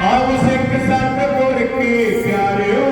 ਆਓ ਸਿੱਖ ਸੰਗ ਗੁਰ ਕੇ ਪਿਆਰਿਓ।